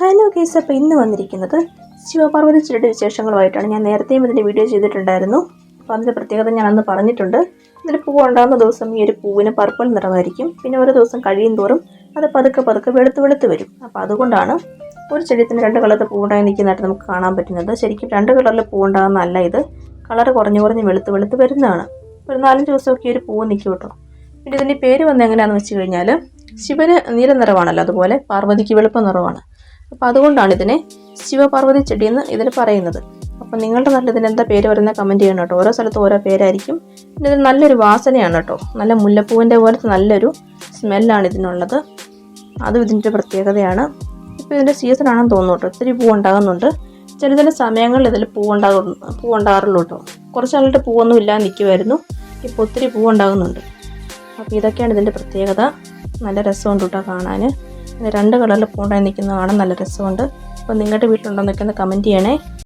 Hello case അപ്പോൾ ഇന്ന് വന്നിരിക്കുന്നത് ശിവപാർവതി ചിലരുടെ വിശേഷങ്ങളുമായിട്ടാണ്. ഞാൻ നേരത്തെയും ഇതിന്റെ വീഡിയോ ചെയ്തിട്ടുണ്ടായിരുന്നു. അപ്പോൾ അതിന്റെ പ്രത്യേകത ഞാൻ അന്ന് പറഞ്ഞിട്ടുണ്ട്. ഇതിൽ പൂവ് ഉണ്ടാകുന്ന ദിവസം ഈ ഒരു പൂവിന് പർപ്പിൾ നിറമായിരിക്കും. പിന്നെ ഓരോ ദിവസം കഴിയും തോറും അത് പതുക്കെ പതുക്കെ വെളുത്ത് വെളുത്ത് വരും. അപ്പോൾ അതുകൊണ്ടാണ് ഒരു ചെടിത്തിന് രണ്ട് കളറിൽ പൂവുണ്ടായി നിൽക്കുന്നതായിട്ട് നമുക്ക് കാണാൻ പറ്റുന്നത്. ശരിക്കും രണ്ട് കളറിൽ പൂവുണ്ടാകുന്നതല്ല ഇത്. കളർ കുറഞ്ഞു കുറഞ്ഞ് വെളുത്ത് വെളുത്ത് വരുന്നതാണ്. ഒരു നാലഞ്ച് ദിവസമൊക്കെ ഒരു പൂവ് നിൽക്കും കേട്ടോ. പിന്നെ ഇതിന്റെ പേര് വന്ന് എങ്ങനെയാണെന്ന് വെച്ച് കഴിഞ്ഞാൽ ശിവന് നീല നിറമാണല്ലോ അതുപോലെ പാർവതിക്ക് വെളുപ്പ നിറമാണ്. അപ്പോൾ അതുകൊണ്ടാണ് ഇതിനെ ശിവപാർവതി ചെടി എന്ന് ഇതിൽ പറയുന്നത്. അപ്പോൾ നിങ്ങളുടെ നല്ല ഇതിന് എന്താ പേര് വരുന്ന കമന്റ് ചെയ്യണം കേട്ടോ. ഓരോ സ്ഥലത്തും ഓരോ പേരായിരിക്കും. പിന്നെ ഇത് നല്ലൊരു വാസനയാണ് കേട്ടോ. നല്ല മുല്ലപ്പൂവിന്റെ പോലത്തെ നല്ലൊരു സ്മെല്ലാണ് ഇതിനുള്ളത്. അതും ഇതിന്റെ പ്രത്യേകതയാണ്. ഇപ്പോൾ ഇതിന്റെ സീസൺ ആണെന്ന് തോന്നുന്നു കേട്ടോ. ഒത്തിരി പൂവുണ്ടാകുന്നുണ്ട് ചില ചില സമയങ്ങളിൽ ഇതിൽ പൂവുണ്ടാകും പൂവുണ്ടാകാറുള്ളൂ കേട്ടോ. കുറച്ച് നാളിട്ട് പൂവൊന്നും ഇല്ലാതെ നിൽക്കുമായിരുന്നു ഇപ്പോൾ ഒത്തിരി പൂവുണ്ടാകുന്നുണ്ട് അപ്പോൾ ഇതൊക്കെയാണ് ഇതിന്റെ പ്രത്യേകത. നല്ല രസമുണ്ട് കേട്ടോ കാണാൻ പിന്നെ രണ്ട് കളറിൽ പൂണ്ടായി നിൽക്കുന്ന കാണാൻ നല്ല രസമുണ്ട്. അപ്പോൾ നിങ്ങളുടെ വീട്ടിലുണ്ടോ എന്നൊക്കെ ഒന്ന് കമന്റ് ചെയ്യണേ.